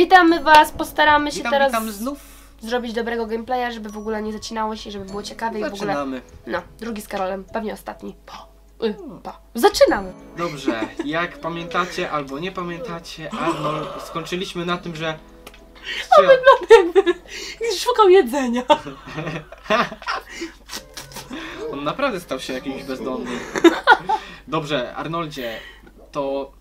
Witamy was, postaramy się Witam, teraz witam znów. zrobić dobrego gameplaya, żeby w ogóle nie zacinało się, żeby było ciekawie i w ogóle... Zaczynamy. No, drugi z Karolem, pewnie ostatni. Po. Y, po. Zaczynamy! Dobrze, jak pamiętacie albo nie pamiętacie, Arnold skończyliśmy na tym, że... Szukał jedzenia. On naprawdę stał się jakimś bezdomnym. Dobrze, Arnoldzie, to...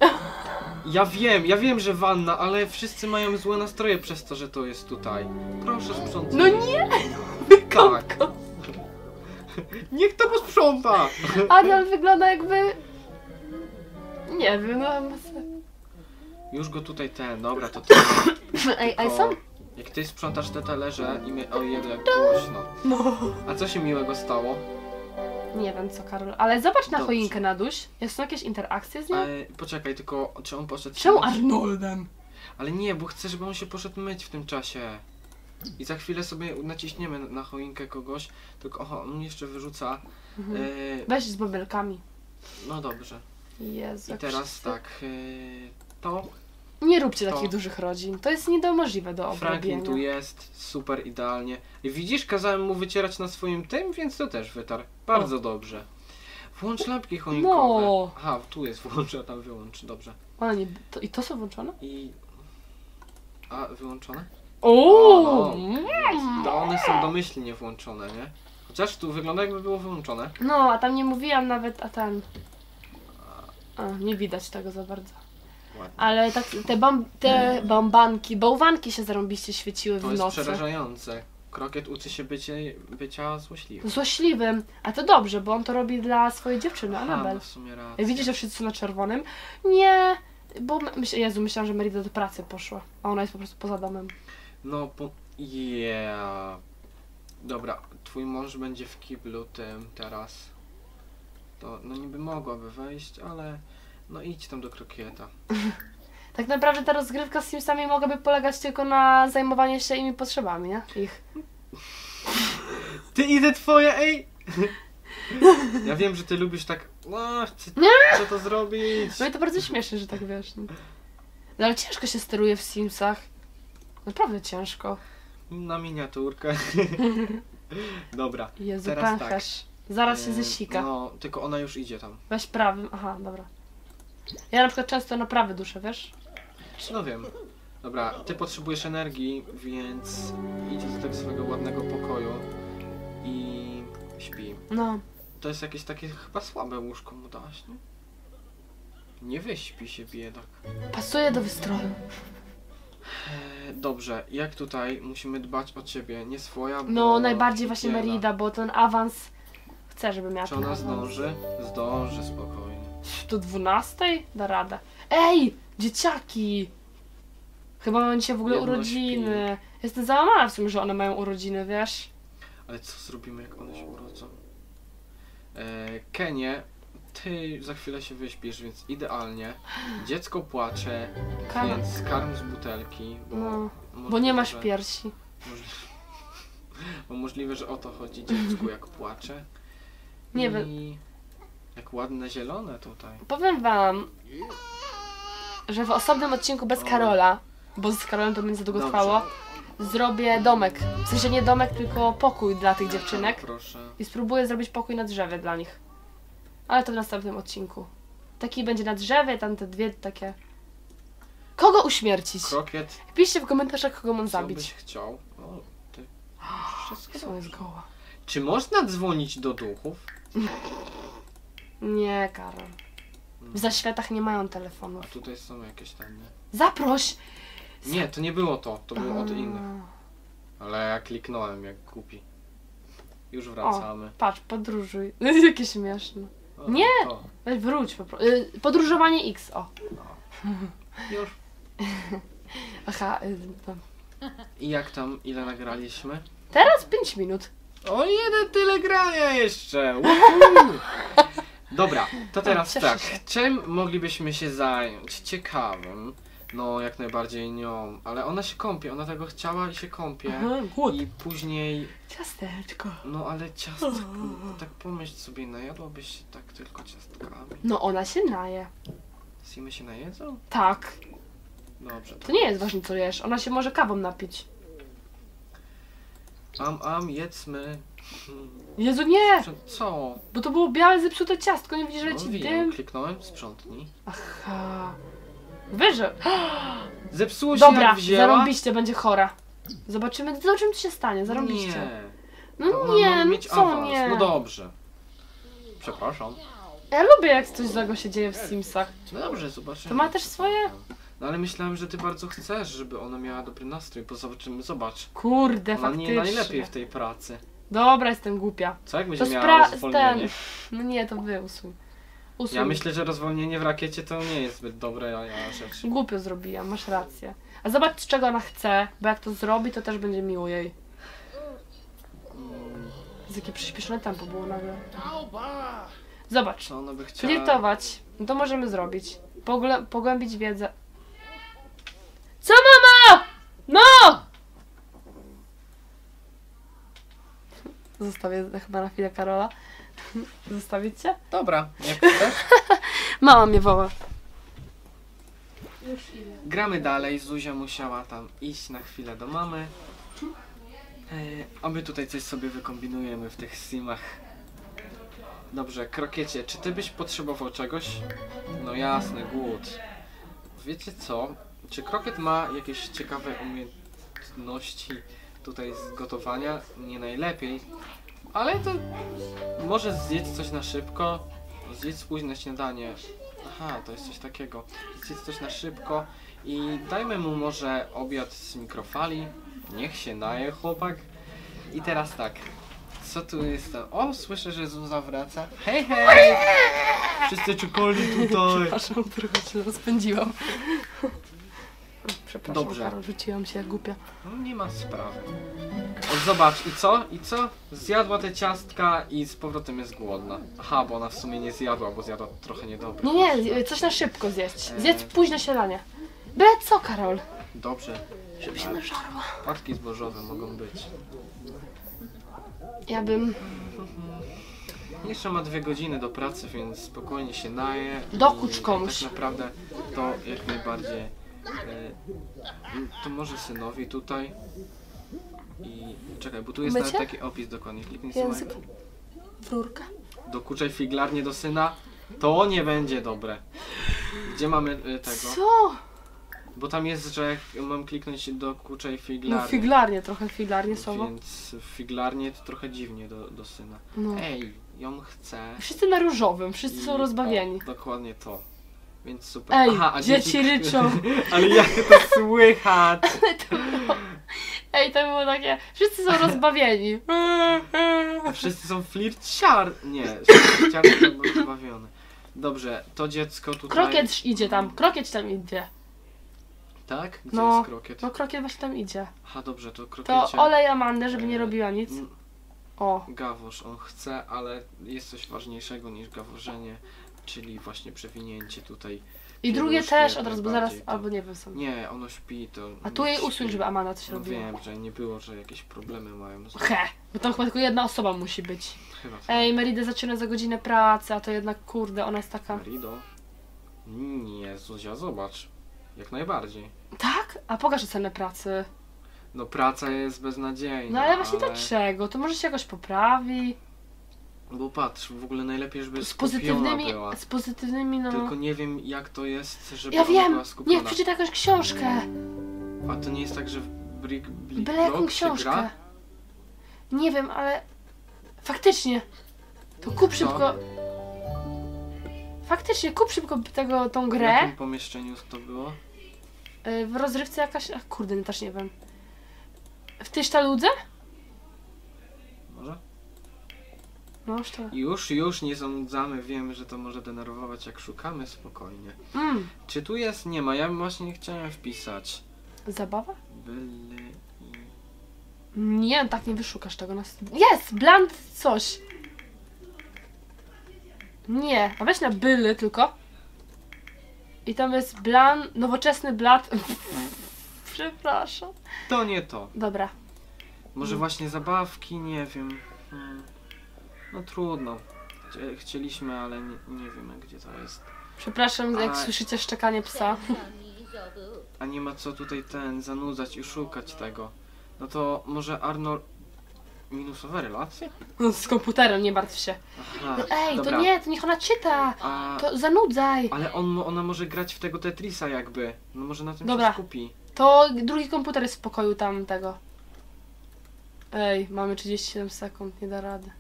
Ja wiem, ja wiem, że wanna, ale wszyscy mają złe nastroje przez to, że to jest tutaj. Proszę sprzątać. No nie! tak. Niech to posprząta! Arnold wygląda jakby... Nie wiem, no... Już go tutaj ten, dobra, to ty. Ej, a To, są? jak ty sprzątasz te talerze i mnie... O jeden głośno. No. A co się miłego stało? Nie wiem co, Karol, ale zobacz na Dobrze. choinkę na duś. Są jakieś interakcje z nią? E, poczekaj, tylko czy on poszedł Czemu myć? Arnoldem? Ale nie, bo chcę, żeby on się poszedł myć w tym czasie. I za chwilę sobie naciśniemy na choinkę kogoś, tylko oho, on jeszcze wyrzuca. Mhm. E, Weź z bąbelkami. no dobrze. Jezu. I teraz tak, e, to Nie róbcie To. takich dużych rodzin. To jest niemożliwe do Franklin tu obrobienia. jest, super idealnie. I widzisz, kazałem mu wycierać na swoim tym, więc to też wytarł. Bardzo dobrze. Włącz lampki choinkowe. No. Aha, tu jest włącz, a tam wyłącz, dobrze. Ale nie, to, I to są włączone? I... A, wyłączone? O, O, no. To one są domyślnie włączone, nie? Chociaż tu wygląda jakby było wyłączone. No, a tam nie mówiłam nawet, a ten... A, nie widać tego za bardzo. Ale tak, te, bom, te bombanki, bałwanki się zarąbiście świeciły To w jest nocy. przerażające. Krokiet uczy się bycie, bycia złośliwym. Złośliwym. A to dobrze, bo on to robi dla swojej dziewczyny, Aha, Anabel. no w sumie racja. Widzisz, że wszyscy są na czerwonym? Nie, bo my- myśl, Jezu, myślałam, że Merida do pracy poszła, a ona jest po prostu poza domem. No, po... Yeah. Dobra, twój mąż będzie w kiblu tym teraz. To, no niby mogłaby wejść, ale... No idź tam do krokieta. Tak naprawdę ta rozgrywka z Simsami mogłaby polegać tylko na zajmowaniu się imi potrzebami, nie? Ich. Ty idę twoje, ej! Ja wiem, że ty lubisz tak... No, chcę, chcę to zrobić. No i to bardzo śmieszne, że tak wiesz. No. No ale ciężko się steruje w Simsach. Naprawdę ciężko. Na miniaturkę. Dobra. Jezu, Teraz tak. pęcherz. Zaraz się E, zesika. No, tylko ona już idzie tam. Weź prawym. Aha, dobra. Ja na przykład często na prawy duszę, wiesz? No wiem. Dobra, ty potrzebujesz energii, więc idź do tego swojego ładnego pokoju i śpi. No. To jest jakieś takie chyba słabe łóżko mu dałaś, nie? Nie wyśpi się biedak. Pasuje do wystroju. E, dobrze, jak tutaj musimy dbać o ciebie, nie swoja, bo... No, najbardziej właśnie. Merida, bo ten awans chce, żeby miała Czy ten ona awans. zdąży? Zdąży spokojnie. Do 12? Da radę. Ej! Dzieciaki! Chyba mają dzisiaj w ogóle Jedno urodziny. Jestem załamana w sumie, że one mają urodziny, wiesz? Ale co zrobimy, jak one się urodzą? E, Kenie, ty za chwilę się wyśpisz, więc idealnie. Dziecko płacze, Ka- więc karm z butelki, bo, No, bo możliwe, nie masz piersi. możliwe, bo możliwe, że o to chodzi dziecku, jak płacze. Nie I wiem. Jak ładne zielone tutaj. Powiem wam, że w osobnym odcinku bez. Karola, bo z Karolem to będzie za długo Dobrze. trwało, zrobię domek. W sensie nie domek, tylko pokój dla tych dziewczynek. Proszę. I spróbuję zrobić pokój na drzewie dla nich. Ale to w następnym odcinku. Taki będzie na drzewie, tam te dwie takie... Kogo uśmiercić? Krokiet, Piszcie w komentarzach, kogo mam co zabić. byś chciał? O, ty. Wszystko jest goła? Czy można dzwonić do duchów? Nie, Karol. W zaświatach nie mają A telefonów. tutaj są jakieś tam, nie? Zaproś! Nie, to nie było to, to było od A. innych. Ale ja kliknąłem jak głupi. Już wracamy. Patrz, podróżuj. Jakie śmieszne. O, nie! To. Weź wróć po prostu. Y, Podróżowanie X, o. Już. Aha, y, no. I jak tam, ile nagraliśmy? Teraz 5 minut. O, jeden tyle grania jeszcze! Woohoo! Dobra, to teraz cieszę tak. się. Czym moglibyśmy się zająć? Ciekawym. No, jak najbardziej nią. Ale ona się kąpie, ona tego chciała i się kąpie. Aha, głód. I później, Ciasteczko. no ale ciastka, tak pomyśl sobie, najadłabyś się tak tylko ciastkami. No ona się naje. Simy się najedzą? Tak. Dobrze. To nie jest ważne co jesz, ona się może kawą napić. Am, am, jedzmy. Jezu nie! sprząt- Co? Bo to było białe zepsute ciastko, nie widzisz, że No, ci wiem, dym? kliknąłem, sprzątnij. Aha. Wyże. Zepsuło się Dobra, jak wzięła? zarąbiście, będzie chora. Zobaczymy, zobaczymy co się stanie, zarąbiście. Nie. No Ona nie, ma no mieć co awans. nie? No dobrze. Przepraszam. Ja lubię jak coś złego się dzieje w Simsach. No dobrze, zobaczymy. To ma też swoje? No ale myślałem, że ty bardzo chcesz, żeby ona miała dobry nastrój, bo zobaczymy, zobacz. Kurde, Ona faktycznie. nie najlepiej w tej pracy. Dobra, jestem głupia. Co jak będzie To miała spra... ten... No nie, to wy usuń. Usuń. Ja myślę, że rozwolnienie w rakiecie to nie jest zbyt dobra ja- rzecz. Głupio zrobiłam, masz rację. A zobacz, czego ona chce, bo jak to zrobi, to też będzie miło jej. Z jakie przyspieszone tempo było nagle. Zobacz. Co ona by chciała? Flirtować. No to możemy zrobić. Pogle- pogłębić wiedzę. Co mama? No! Zostawię chyba na chwilę Karola. Zostawić cię? Dobra, jak chcesz. Mama mnie woła. Gramy dalej, Zuzia musiała tam iść na chwilę do mamy. E, a my tutaj coś sobie wykombinujemy w tych simach. Dobrze, krokiecie, czy ty byś potrzebował czegoś? No jasne, głód. Wiecie co? Czy krokiet ma jakieś ciekawe umiejętności tutaj z gotowania? Nie najlepiej. Ale to może zjedz coś na szybko. Zjedz późne śniadanie. Aha, to jest coś takiego. Zjedz coś na szybko i dajmy mu może obiad z mikrofali. Niech się naje chłopak. I teraz tak. Co tu jest? O, słyszę, że Zuza wraca. Hej, hej! Wszyscy czekali tutaj. Przepraszam, trochę się rozpędziłam. Przepraszam, Dobrze. Karol, rzuciłam się jak głupia. No nie ma sprawy. Zobacz, i co? I co? Zjadła te ciastka i z powrotem jest głodna. Aha, bo ona w sumie nie zjadła, bo zjadła trochę niedobre. Nie, nie, zje- coś na szybko zjeść. Eee. Zjedz późne śniadanie. Byle co, Karol? Dobrze. Żeby się nażarła. Płatki zbożowe mogą być. Ja bym... Jeszcze ma dwie godziny do pracy, więc spokojnie się naje. Dokucz I komuś. Tak naprawdę to jak najbardziej. E, to może synowi tutaj. I czekaj, bo tu jest Mycie? nawet taki opis dokładnie. Kliknij Język. słuchaj. Rurka. Dokuczaj figlarnie do syna. To nie będzie dobre. Gdzie mamy e, tego? Co? Bo tam jest, że jak mam kliknąć dokuczaj No figlarnie. figlarnie, trochę figlarnie słowo. Więc figlarnie to trochę dziwnie do, do syna. No. Ej, ją chcę. Wszyscy na różowym, wszyscy I- są rozbawieni. O, dokładnie to. Więc super. Ej, a dzieci ryczą. Ale jak to słychać? Ej, to było takie... Wszyscy są rozbawieni. Wszyscy są flirciar. Nie, flirciar to rozbawione. Dobrze, to dziecko tutaj. Krokiet idzie tam, krokiet tam idzie. Tak? Gdzie No. jest krokiet? No krokiet właśnie tam idzie. Aha, dobrze, to To krokiecie. olej Amandę, żeby nie e, robiła nic. O, Gawosz, on chce, ale jest coś ważniejszego niż gaworzenie, czyli właśnie przewinięcie tutaj. I drugie też jak od razu, bo zaraz, najbardziej, to- albo nie wiem sam. Nie, ono śpi, to... A tu jej usuń, żeby Amanda coś No robiła. wiem, że nie było, że jakieś problemy mają. z- He, bo tam chyba tylko jedna osoba musi być. Chyba tak. Ej, Merida zaczyna za godzinę pracy, a to jednak kurde, ona jest taka... Marido? Nie, Zuzia, zobacz. Jak najbardziej. Tak? A pokaż ocenę pracy. No praca jest beznadziejna. No ale właśnie dlaczego? To może się jakoś poprawi. Bo patrz, w ogóle najlepiej, żeby Z pozytywnymi, była. z pozytywnymi, no... Tylko nie wiem jak to jest, żeby Ja wiem! była skupiona. Niech przeczyta jakąś książkę. A to nie jest tak, że w Brick Blick Byle jaką książkę. Nie wiem, ale... Faktycznie. To kup szybko... Faktycznie, kup szybko tego, tą W grę. jakim pomieszczeniu to było? Y, W rozrywce jakaś... Ach, kurde, no też nie wiem. W tej sztaludze? Może? No, sztal... Już, już nie sądzamy, wiemy, że to może denerwować jak szukamy spokojnie. Mm, Czy tu jest? Nie ma, ja właśnie chciałem wpisać. zabawa? Byle i... Nie, tak nie wyszukasz tego na... Jest! Bland coś! Nie, a weź na byly tylko. I tam jest blan... Nowoczesny blat... Przepraszam. To nie to. Dobra. Może Mm. właśnie zabawki, nie wiem. Hmm. No trudno. Chcie- Chcieliśmy, ale nie, nie wiemy gdzie to jest. Przepraszam, jak A- słyszycie szczekanie psa. a nie ma co tutaj ten zanudzać i szukać tego. No to może Arnold... Minusowe relacje? No, z komputerem, nie martw się. Aha, Ej, dobra. to nie, to niech ona czyta. A, To zanudzaj. ale on, ona może grać w tego Tetrisa jakby. No może na tym Dobra. się skupi. To drugi komputer jest w pokoju tamtego. Ej, mamy 37 sekund, nie da rady.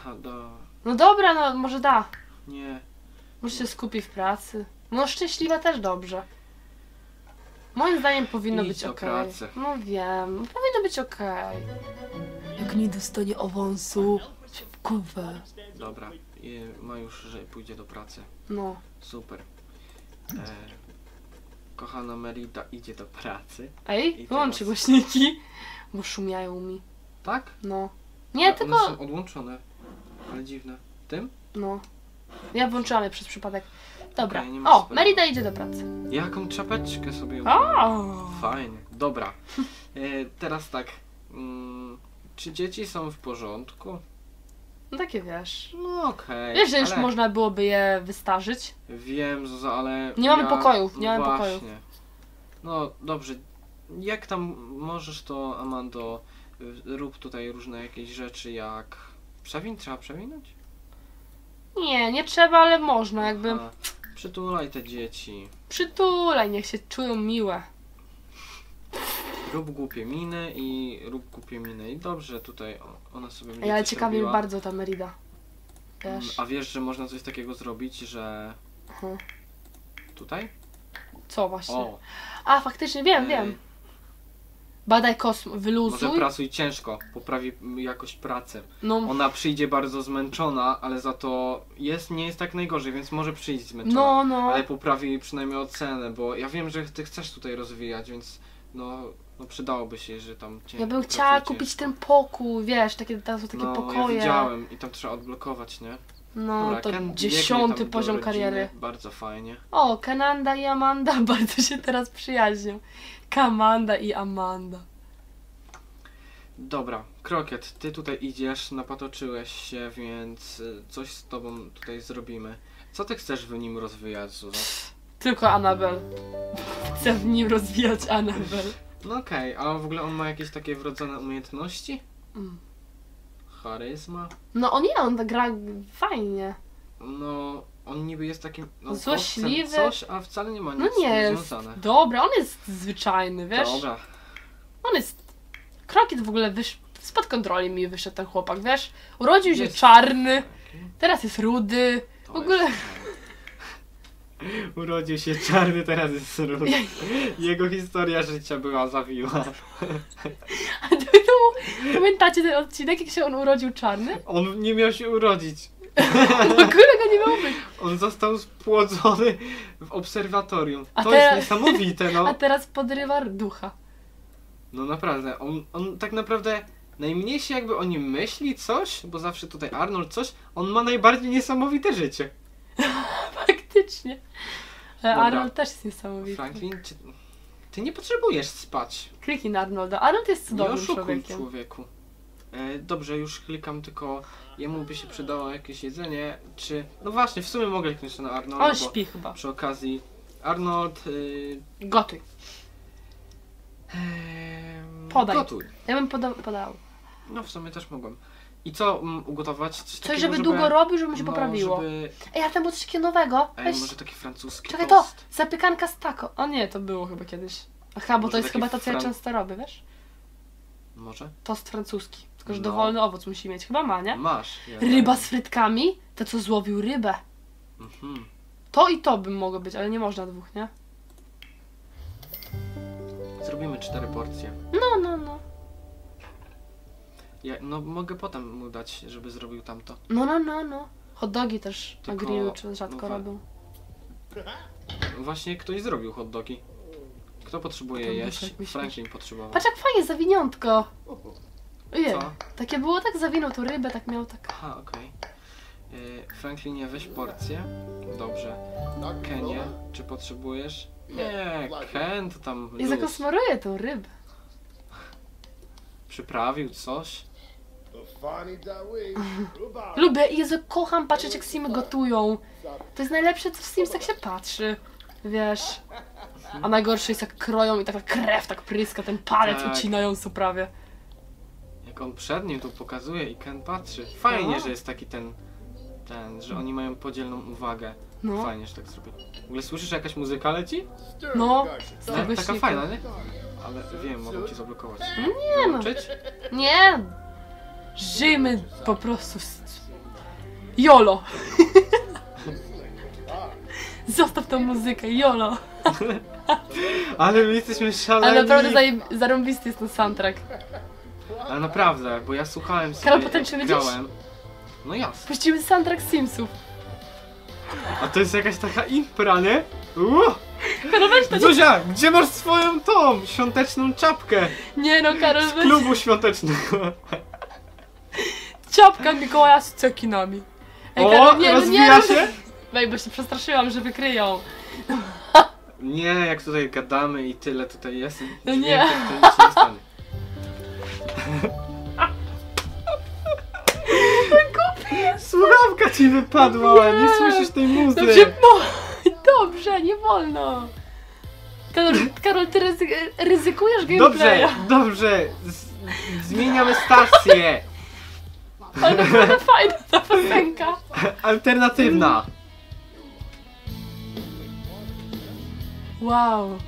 Aha, do... No dobra, no może da. Nie. Może się skupi w pracy. No szczęśliwa też dobrze. Moim zdaniem powinno Idź być do okej. pracy. No wiem, powinno być okej. Jak nie dostanie awansu, wkurwę. Dobra. I ma już, że pójdzie do pracy. No. Super. E, kochana Merida idzie do pracy. Ej, I wyłącz teraz- głośniki, bo szumiają mi. Tak? No. Nie, tylko... One są odłączone. Ale dziwne. Tym? No. Ja włączyłam je przez przypadek. Dobra. Okej, nie ma o, sprawy. Merida idzie do pracy. Jaką czapeczkę sobie O! Fajnie. Dobra. E, teraz tak. Mm, czy dzieci są w porządku? No takie wiesz. No okej. Wiesz, że już ale można byłoby je wystarzyć? Wiem, Zuza, ale... Nie mamy ja... pokojów, nie mamy Właśnie. pokojów. No dobrze. Jak tam możesz to, Amando, y, rób tutaj różne jakieś rzeczy jak... Przewin? Trzeba przewinąć? Nie, nie trzeba, ale można, jakby. Aha. Przytulaj te dzieci. Przytulaj, niech się czują miłe. Rób głupie miny i rób głupie miny. I dobrze, tutaj ona sobie będzie Ej, ale ciekawi mnie bardzo ta Merida. Mm? A wiesz, że można coś takiego zrobić, że... Aha. Tutaj? Co właśnie? O, A, faktycznie wiem, Ej. wiem. Badaj kosmos, może wyluzuj. pracuj ciężko, poprawi jakość pracy. No, Ona przyjdzie bardzo zmęczona, ale za to jest, nie jest tak najgorzej, więc może przyjść zmęczona. no, no. Ale poprawi przynajmniej ocenę, bo ja wiem, że ty chcesz tutaj rozwijać, więc no, no przydałoby się, że tam cię Ja bym chciała kupić ciężko. ten pokój, wiesz, takie, tam są takie no, pokoje. ja widziałem i tam trzeba odblokować, nie? No, Dobra, to Ken biegnie dziesiąty tam do poziom rodziny, kariery. Bardzo fajnie. O, Kananda i Amanda bardzo się teraz przyjaźnią. Kamanda i Amanda. Dobra, Krokiet, ty tutaj idziesz, napatoczyłeś się, więc y, coś z tobą tutaj zrobimy. Co ty chcesz w nim rozwijać, Zuzan? Tylko Anabel. Chcę w nim rozwijać Anabel. No okej, a w ogóle on ma jakieś takie wrodzone umiejętności? Mm. Charyzma? No on nie, on gra fajnie. No, on niby jest takim no, Złośliwy. coś, a wcale nie ma No nic nie tym jest. związane. Dobra, on jest zwyczajny, wiesz? Dobra, On jest... Krokiet w ogóle wysz... spod kontroli mi wyszedł ten chłopak, wiesz? Urodził się Jest. czarny, teraz jest rudy. to W ogóle... jest. Urodził się czarny, teraz jest rudy. Jego historia życia była zawiła. A to, to, pamiętacie ten odcinek, jak się on urodził czarny? On nie miał się urodzić. W ogóle go nie miał być. On został spłodzony w obserwatorium. A to teraz- jest niesamowite, A no. teraz podrywa ducha. No naprawdę, on, on tak naprawdę najmniej się jakby o nim myśli coś, bo zawsze tutaj Arnold coś, on ma najbardziej niesamowite życie. Faktycznie. Ale Dobra. Arnold też jest niesamowity. Franklin, czy... ty nie potrzebujesz spać. Kliknij na Arnolda. Arnold jest Nie cudownym oszukuj człowiekiem. człowieku. E, dobrze, już klikam, tylko jemu by się przydało jakieś jedzenie, czy... No właśnie, w sumie mogę kliknąć na Arnolda, On śpi chyba. przy okazji Arnold... Y... Gotuj. em, Podaj. Gotuj. Ja bym poda podał. No w sumie też mogłem. I co mm, ugotować? Coś, Coś, takiego, żeby długo robił, żeby mu się no, poprawiło. Żeby... Ej, a tam było coś takiego nowego. Ej, Weź, może taki francuski czekaj to, tost. zapiekanka z taco. O nie, to było chyba kiedyś. Aha, bo Może to jest chyba to, co ja często robię, wiesz? Może? Tost francuski. Tylko, że No. dowolny owoc musi mieć. Chyba ma, nie? Masz. Ja Ryba z frytkami, to co złowił rybę. Mhm. To i to bym mogło być, ale nie można dwóch, nie? Zrobimy cztery porcje. No, no, no. Ja, no mogę potem mu dać, żeby zrobił tamto. No, no, no, no. Hot dogi też na Tylko- grillu czy rzadko no robią. Właśnie ktoś zrobił hot dogi. Kto potrzebuje Tam jeść? Franklin potrzebował. Patrz jak fajnie zawiniątko. Ojej, Co? takie było, tak zawinął tą rybę, tak miał tak. Aha, okej. Y, Franklinie, weź porcję. Dobrze. Kenie, czy potrzebujesz? Nie, Ken to tam I luz. zakosmaruje tą rybę. Przyprawił coś. Lubię, Jezu, kocham patrzeć jak Simy gotują. To jest najlepsze, co w Simsach się patrzy. Wiesz, A najgorsze jest jak kroją i taka krew tak pryska, ten palec Tak. ucinająco prawie. Jak on przed nim tu pokazuje i Ken patrzy. Fajnie, No. że jest taki ten, ten, że oni mają podzielną uwagę. No, Fajnie, że tak zrobili. W ogóle słyszysz, że jakaś muzyka leci? no, z Ta, tego taka śniegu. fajna, nie? Ale wiem, mogą ci zablokować. Nie no, Włączyć? nie. Żyjmy po prostu. z- Jolo. Zostaw tą muzykę, jolo. Ale my jesteśmy szaleni. Ale naprawdę zaje- zarąbisty jest ten soundtrack. Ale naprawdę, bo ja słuchałem sobie, Karol, potem jak grałem. No jasne. Puścimy soundtrack Simsów. A to jest jakaś taka impra, nie? Uuu! Karol, weź to nie... Zuzia, gdzie masz swoją tą świąteczną czapkę? Nie no, Karol, Z weź... klubu świątecznego. Czapka Mikołaja z cekinami. Ej, O, Karol, nie, no, nie, rozwija no, się? Wej, bo się przestraszyłam, że wykryją. Nie, jak tutaj gadamy i tyle tutaj jest. No dźwięków, nie. To nic się nie stanie. Słuchawka ci wypadła, nie słyszysz tej muzy. Dobrze, no, dobrze, nie wolno. Karol, Karol ty ryzy ryzykujesz Dobrze, gameplaya. dobrze. Z zmieniamy stację. Ale naprawdę fajna ta piosenka. Alternatywna. Wow.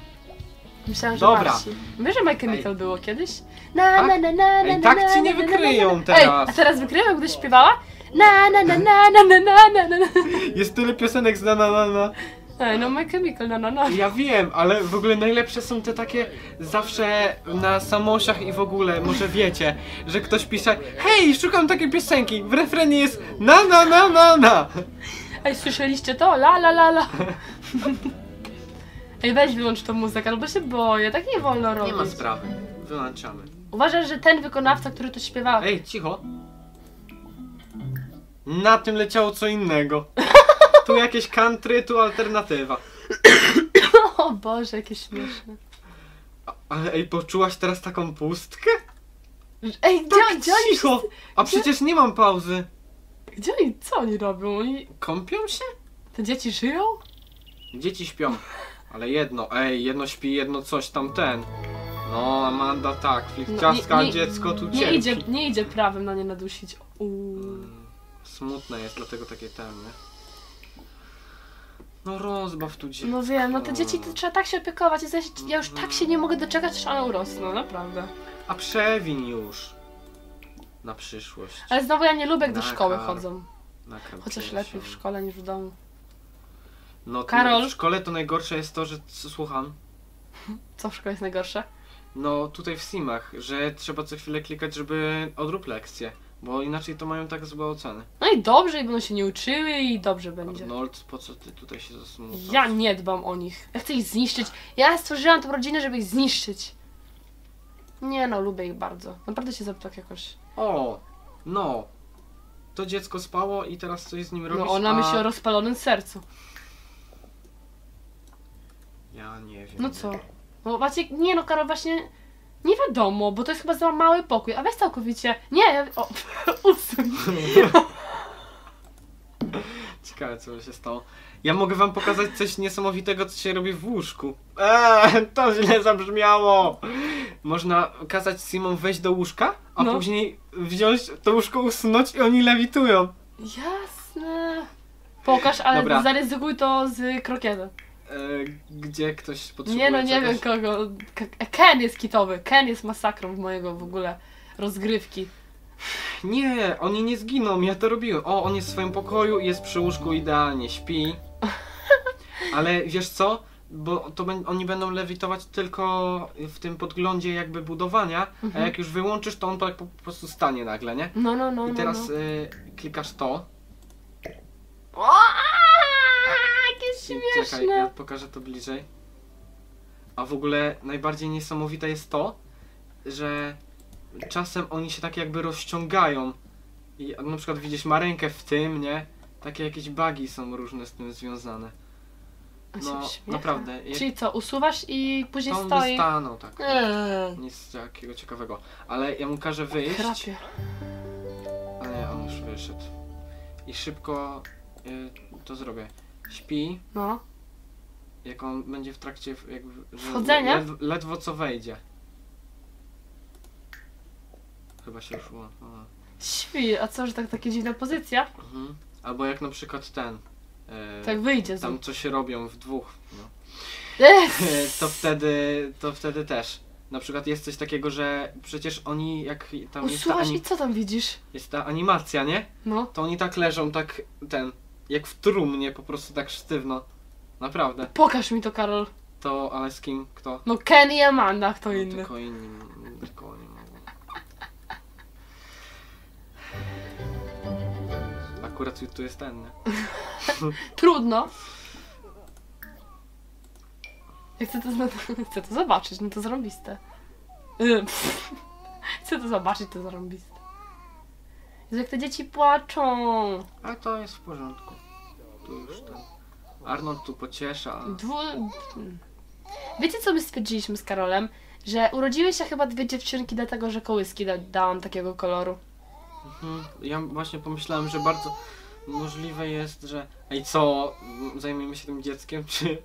Myślałam, że Dobra. Marcin. Wiesz, że My Chemical było kiedyś? Na, Tak? na, na, na, Ej, na, tak na, ci nie na, na, wykryją na, na. teraz. Ej, a teraz wykryją, jak będziesz śpiewała? Na, na, na, na, na, na, na, na, na. Jest tyle piosenek z na na na na. Ej, no My Chemical, no, no, no. Ja wiem, ale w ogóle najlepsze są te takie zawsze na samosiach i w ogóle, może wiecie, że ktoś pisze Hej, szukam takiej piosenki, w refrenie jest na na na na na. Ej, słyszeliście to? La, la, la, la. Ej, weź wyłącz tą muzykę, albo się boję, tak nie wolno robić. Nie ma sprawy, wyłączamy. Uważasz, że ten wykonawca, który to śpiewał... Ej, cicho. Na tym leciało co innego. Tu jakieś country, tu alternatywa. O Boże, jakie śmieszne. Ale ej, poczułaś teraz taką pustkę? Ej, gdzie, Tak gdzie oni cicho! A przecież nie mam pauzy. Gdzie oni, co oni robią? Oni, Kąpią się? te dzieci żyją? Dzieci śpią. Ale jedno, ej, jedno śpi, jedno coś tam ten. No, Amanda tak, No, nie- nie- dziecko tu Nie cierpi. idzie, nie idzie prawem na nie nadusić. Uuu. Mm, Smutne jest, dlatego takie ten, nie? No rozbaw tu dziecko. No wiem, no te dzieci to trzeba tak się opiekować. Ja, już tak się nie mogę doczekać, aż one urosną, naprawdę. A przewiń już. Na przyszłość. Ale znowu ja nie lubię, jak do szkoły kar. chodzą. Chociaż lepiej w szkole niż w domu. No, Karol? w szkole to najgorsze jest to, że słucham. Co w szkole jest najgorsze? No tutaj w Simach, że trzeba co chwilę klikać, żeby odrób lekcję. Bo inaczej to mają tak złe oceny. No i dobrze, i będą się nie uczyły i dobrze będzie. Arnold, po co ty tutaj się zasmucasz? Ja nie dbam o nich. Ja chcę ich zniszczyć. Ja stworzyłam tą rodzinę, żeby ich zniszczyć. Nie no, lubię ich bardzo. Naprawdę się tak jakoś... O, no. To dziecko spało i teraz coś z nim robisz, No ona a... myśli o rozpalonym sercu. Ja nie wiem. No co? No Maciek, nie no Karol, właśnie nie wiadomo, bo to jest chyba za mały pokój. A weź całkowicie. Nie, o, usuń. Ciekawe co się stało. Ja mogę wam pokazać coś niesamowitego, co się robi w łóżku. Eee, to źle zabrzmiało. Można kazać Simon wejść do łóżka, a No. później wziąć to łóżko, usunąć i oni lewitują. Jasne. Pokaż, ale Dobra. zaryzykuj to z krokietem. Eee, gdzie ktoś potrzebuje Nie no, nie czegoś? wiem kogo. Ken jest kitowy. Ken jest masakrą w mojego w ogóle rozgrywki. Nie, oni nie zginą, ja to robiłem. O, on jest w swoim pokoju, jest przy łóżku idealnie, śpi. Ale wiesz co? Bo to oni będą lewitować tylko w tym podglądzie jakby budowania, a Mhm. jak już wyłączysz, to on tak po, po prostu stanie nagle, nie? No, no, no. I no, teraz no. y, klikasz to. O, I czekaj, śmieszne. ja pokażę to bliżej. A w ogóle najbardziej niesamowite jest to, że czasem oni się tak jakby rozciągają. I na przykład widzisz ma rękę w tym, nie? Takie jakieś bugi są różne z tym związane. No, naprawdę. Czyli co, usuwasz i później to on stoi. wystanął, tak. Eee, Nic takiego ciekawego. Ale ja mu każę wyjść. Chrapie. A nie, on już wyszedł. I szybko y, to zrobię. Śpi, No. Jak on będzie w trakcie w- że Wchodzenia? Ledwo, ledwo co wejdzie. Chyba się już. Śpi, a co, że tak takie dziwna pozycja? Mhm. Albo jak na przykład ten. E, Tak wyjdzie. tam Tam... coś robią w dwóch. No. Yes. to wtedy to wtedy też. Na przykład jest coś takiego, że przecież oni jak tam jest ta, Usuwasz ani, i co tam widzisz? jest ta animacja, nie? No. To oni tak leżą, tak ten, jak w trumnie, po prostu tak sztywno. Naprawdę. Pokaż mi to, Karol. To, ale z kim? Kto? No Ken i Amanda, kto No, inny. tylko inni, tylko oni mogą. Akurat tu jest ten, nie? Trudno. Ja chcę to, chcę to zobaczyć, no to zarąbiste. Y, pff. Chcę to zobaczyć, to zarąbiste. Jezu, jak te dzieci płaczą. Ale to jest w porządku. Tu już ten. Arnold tu pociesza. Dwu... Wiecie, co my stwierdziliśmy z Karolem? Że urodziły się chyba dwie dziewczynki dlatego, że kołyski da dałam takiego koloru. Mhm. Ja właśnie pomyślałem, że bardzo możliwe jest, że. Ej, co? Zajmiemy się tym dzieckiem, czy.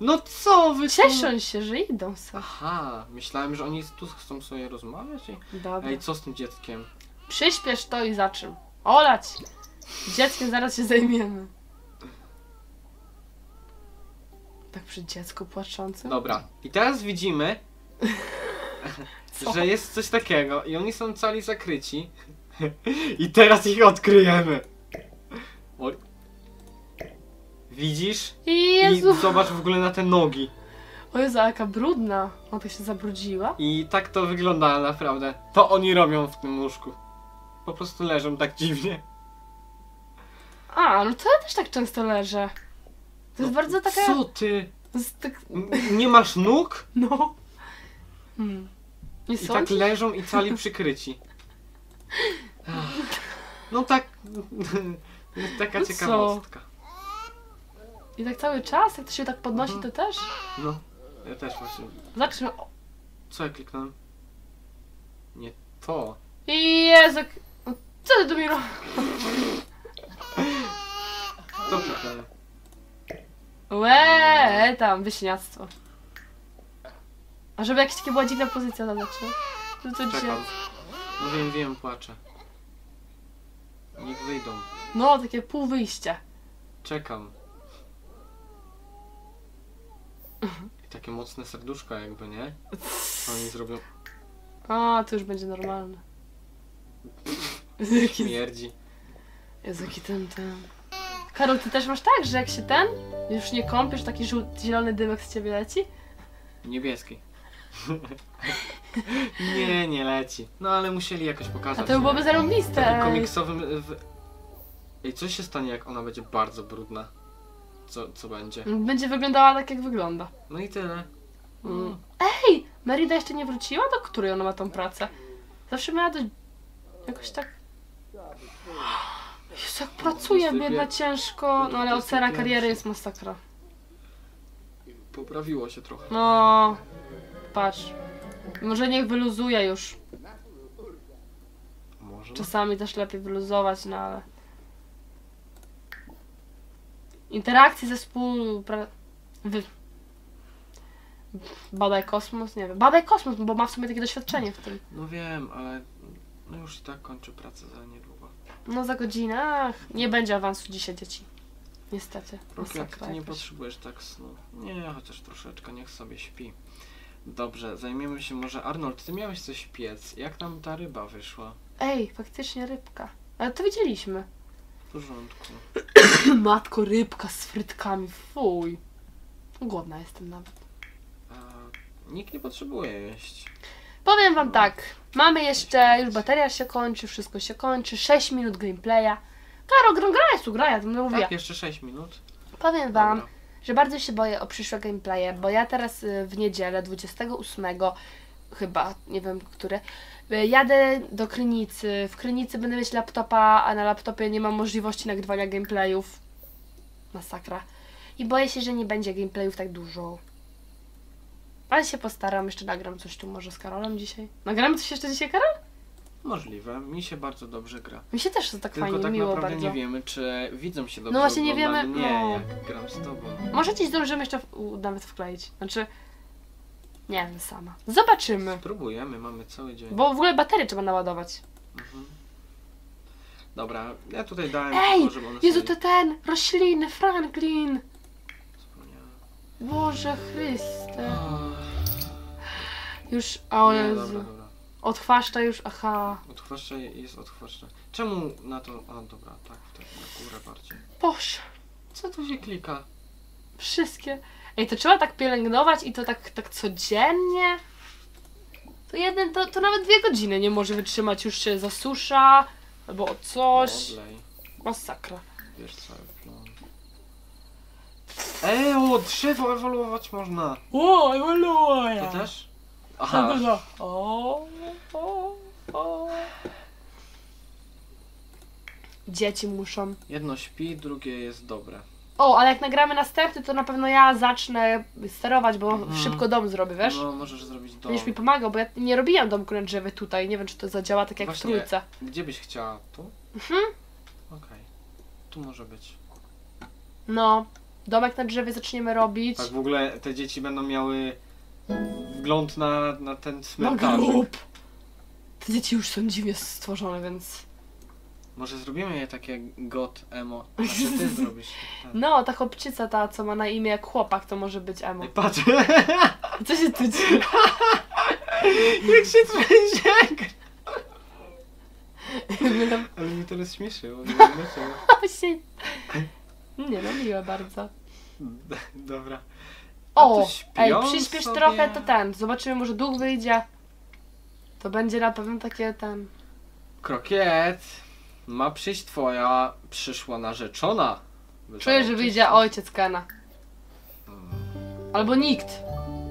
No co wy tu- Cieszą się, że idą sobie. Aha, myślałem, że oni tu chcą sobie rozmawiać i... Dobra. Ej, co z tym dzieckiem? Przyśpiesz to i za czym? Olać! Dzieckiem zaraz się zajmiemy. Tak przy dziecku płaczącym? Dobra, i teraz widzimy, że jest coś takiego i oni są cali zakryci. I teraz ich odkryjemy. Oj. Widzisz? Jezu! I zobacz w ogóle na te nogi. O Jezu, jaka brudna. Ona tak się zabrudziła? I tak to wygląda naprawdę. To oni robią w tym łóżku. Po prostu leżą tak dziwnie. A, no to ja też tak często leżę. To jest bardzo taka... Co ty? Tak... Nie masz nóg? No. Hmm. Nie I tak leżą i cali przykryci. No tak. Taka No ciekawostka. I tak cały czas? Jak to się tak podnosi, Mhm. to też? No, ja też właśnie. Zacznę... Co ja kliknąłem? Nie to. Jezu! no, Co ty do mnie robisz? To kliknąłem. Łe, tam, wyśniactwo. A żeby jakaś taka była dziwna pozycja, to znaczy. To co dzisiaj... Czekam. No wiem, wiem, płaczę. Niech wyjdą. No, takie pół wyjście. Czekam. I takie mocne serduszka jakby, nie? Oni zrobią A, to już będzie normalne. Śmierdzi. Jezu, jaki ten, ten... Karol, ty też masz tak, że jak się ten, już nie kąpiesz, taki żółty, zielony dymek z ciebie leci? Niebieski. nie, nie leci. No ale musieli jakoś A pokazać. to byłoby zarąbiste. Takim komiksowym. W... Ej, co się stanie, jak ona będzie bardzo brudna? Co, co będzie? Będzie wyglądała tak, jak wygląda. No i tyle. Mm. Ej, Merida jeszcze nie wróciła? Do której ona ma tą pracę? Zawsze miała dość... Jakoś tak... Jezu, jak pracuje, Dwudziesty biedna, ciężko. No ale dwudziesty ocena pierwszy. kariery jest masakra. Poprawiło się trochę. No, patrz. Może niech wyluzuje już. Może. Czasami też lepiej wyluzować, no ale... Interakcje ze współpra... Wy... Badaj kosmos? Nie wiem. Badaj kosmos, bo ma w sumie takie doświadczenie w tym. No wiem, ale no już i tak kończę pracę za niedługo. No za godzinę. Ach, nie będzie awansu dzisiaj, dzieci. Niestety. Masakra ty nie jakaś. potrzebujesz tak snu. Nie, chociaż troszeczkę, niech sobie śpi. Dobrze, zajmiemy się może... Arnold, ty miałeś coś piec. Jak nam ta ryba wyszła? Ej, faktycznie rybka. Ale to widzieliśmy. W porządku. Matko, rybka z frytkami. Fuj. Głodna jestem nawet. A, nikt nie potrzebuje jeść. Powiem wam tak. Mamy jeszcze, już bateria się kończy, wszystko się kończy. 6 minut gameplaya. Karo, gra, gra jest tu, gra, ja to mówiła. Tak, jeszcze 6 minut. Powiem wam, Dobra. że bardzo się boję o przyszłe gameplaye, bo ja teraz y, w niedzielę 28 chyba, nie wiem który, y, jadę do Krynicy. W Krynicy będę mieć laptopa, a na laptopie nie mam możliwości nagrywania gameplayów. Masakra. I boję się, że nie będzie gameplayów tak dużo. Ale się postaram, jeszcze nagram coś tu może z Karolem dzisiaj. Nagramy coś jeszcze dzisiaj, Karol? Możliwe, mi się bardzo dobrze gra. Mi się też to tak Tylko fajnie, tak miło naprawdę bardzo. nie wiemy, czy widzą się dobrze No właśnie nie ogląda, wiemy, Nie, no. jak gram z tobą. Może ci zdążymy jeszcze w, u, nawet wkleić. Znaczy, nie wiem sama. Zobaczymy. Spróbujemy, mamy cały dzień. Bo w ogóle baterię trzeba naładować. Mhm. Dobra, ja tutaj dałem Ej! tylko, żeby one Jezu, sobie to ten, rośliny, Franklin. Boże Chryste. Już, o nie, Jezu. dobra, dobra. Odchwaszcza już, aha. Odchwaszcza jest odchwaszcza. Czemu na to... A dobra, tak, w tak, na górę bardziej. Boże, Co tu się klika? wszystkie. Ej, to trzeba tak pielęgnować i to tak, tak codziennie? To jeden, to, to nawet dwie godziny nie może wytrzymać, już się zasusza, albo coś. Odlej. Masakra. Wiesz plan. Ej, o, drzewo ewoluować można. O, ewoluuje. To też? Aha, O, o, o. Dzieci muszą. jedno śpi, drugie jest dobre. O, ale jak nagramy następny, to na pewno ja zacznę sterować, bo Mhm. szybko dom zrobię, wiesz? No, możesz zrobić dom. Będziesz mi pomagał, bo ja nie robiłam domku na drzewie tutaj. Nie wiem, czy to zadziała tak jak Właśnie. w trójce. Gdzie byś chciała? Tu? Mhm. Okej. Tu może być. No, domek na drzewie zaczniemy robić. Tak w ogóle te dzieci będą miały wgląd na, na ten No cmentarz. grób. Te dzieci już są dziwnie stworzone, więc... Może zrobimy je takie god emo. Znaczy ty zrobisz. ten. No, ta chłopczyca ta, co ma na imię jak chłopak, to może być emo. Ej, patrz. Co się tu dzieje? Jak się trzęsie. No, Ale mnie teraz dlaczego. Właśnie... Nie no, miłe bardzo. Dobra. A O, ej, przyspiesz sobie. trochę, to ten. Zobaczymy, może duch wyjdzie. To będzie na pewno takie ten... Krokiet. Ma przyjść twoja przyszła narzeczona. Czuję, że wyjdzie ojciec Kena. Hmm. Albo nikt.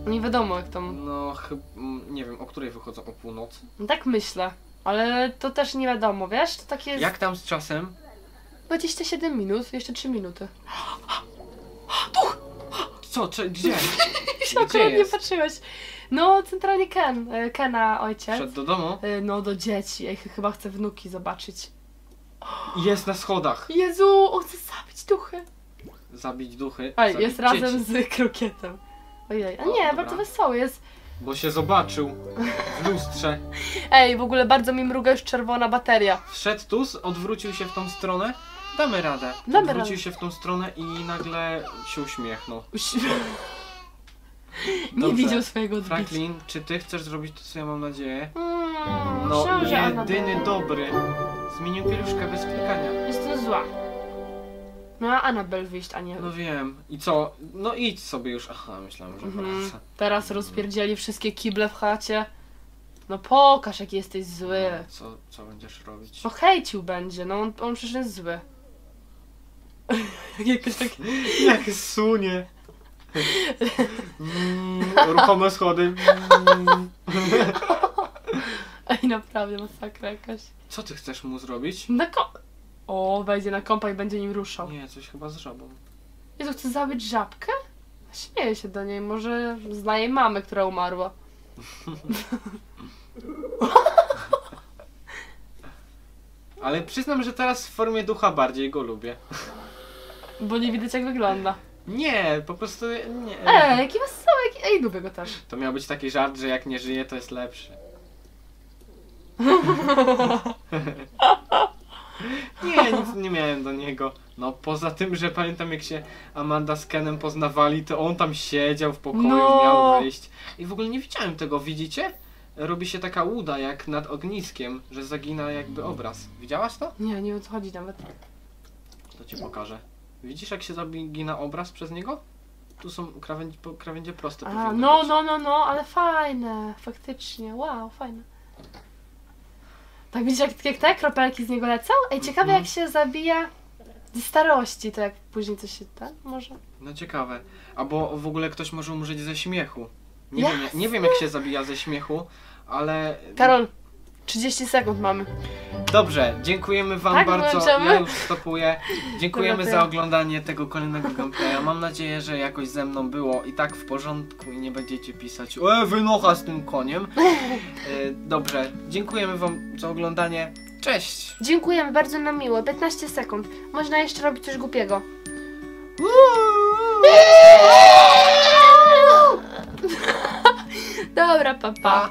Nie wiadomo jak to... No, chyba, nie wiem, o której wychodzą o północy. No tak myślę. Ale to też nie wiadomo, wiesz? To takie jest Jak tam z czasem? 27 minut, jeszcze 3 minuty. Co, czy, gdzie? Się akurat nie jest? patrzyłeś. No, centralnie Ken, e, Kena ojciec. Wszedł do domu? E, No, do dzieci. Ej, chyba chcę wnuki zobaczyć. Jest na schodach. Jezu, on chce zabić duchy. Zabić duchy. Ej, zabić jest razem dzieci. z krokietem. Ojej, a nie, dobra. bardzo wesoły jest. Bo się zobaczył w lustrze. Ej, w ogóle bardzo mi mruga już czerwona bateria. Wszedł tu, odwrócił się w tą stronę. Damy radę. Damy odwrócił radę. się w tą stronę i nagle się uśmiechnął. Uś- nie Dobrze. widział swojego odbicia. Franklin, czy ty chcesz zrobić to, co ja mam nadzieję? Mm, No, myślałam, że ona jedyny dobry. Zmienił pieluszkę bez klikania. Jestem zła. No, a Anabel wyjść, a nie. No wiem. I co? No idź sobie już. Aha, myślałem, że Mhm. wraca. Teraz rozpierdzieli wszystkie kible w chacie. No pokaż, jaki jesteś zły. Co, co będziesz robić? No hejcił będzie, no on, on przecież jest zły. Tak... Jak sunie. Mm, ruchome schody. Mm. Ej, naprawdę masakra jakaś. Co ty chcesz mu zrobić? Na ko... O, wejdzie na kompa i będzie nim ruszał. Nie, coś chyba z żabą. Jezu, chce zabić żabkę? Śmieję się do niej, może zna jej mamę, która umarła. Ale przyznam, że teraz w formie ducha bardziej go lubię. Bo nie widać jak wygląda. Nie, po prostu nie. Ej, jaki wesoły, jaki... Ej, lubię go też. To miał być taki żart, że jak nie żyje, to jest lepszy. nie, nic nie miałem do niego. No poza tym, że pamiętam jak się Amanda z Kenem poznawali, to on tam siedział w pokoju, No. miał wyjść. I w ogóle nie widziałem tego, widzicie? Robi się taka łuda jak nad ogniskiem, że zagina jakby obraz. Widziałaś to? Nie, nie wiem o co chodzi nawet. To ci pokażę. Widzisz jak się zagina obraz przez niego? Tu są krawędzie, krawędzie proste. A, powinny no, być. no, no, no, ale fajne, faktycznie, wow, fajne. Tak widzisz, jak, jak te kropelki z niego lecą? Ej, ciekawe Mhm. jak się zabija ze starości, to jak później coś się tak może? No ciekawe. Albo w ogóle ktoś może umrzeć ze śmiechu. Nie, Jasne. wiem, nie wiem jak się zabija ze śmiechu, ale... Karol, 30 sekund mamy. Dobrze, dziękujemy wam Tak, bardzo. włączamy? Ja już stopuję. Dziękujemy Dobra, za oglądanie tego kolejnego gameplaya. Mam nadzieję, że jakoś ze mną było i tak w porządku i nie będziecie pisać E, wynocha z tym koniem. E, Dobrze, dziękujemy wam za oglądanie. Cześć! Dziękujemy, bardzo nam miło. 15 sekund. Można jeszcze robić coś głupiego. Dobra, papa. Pa. Pa.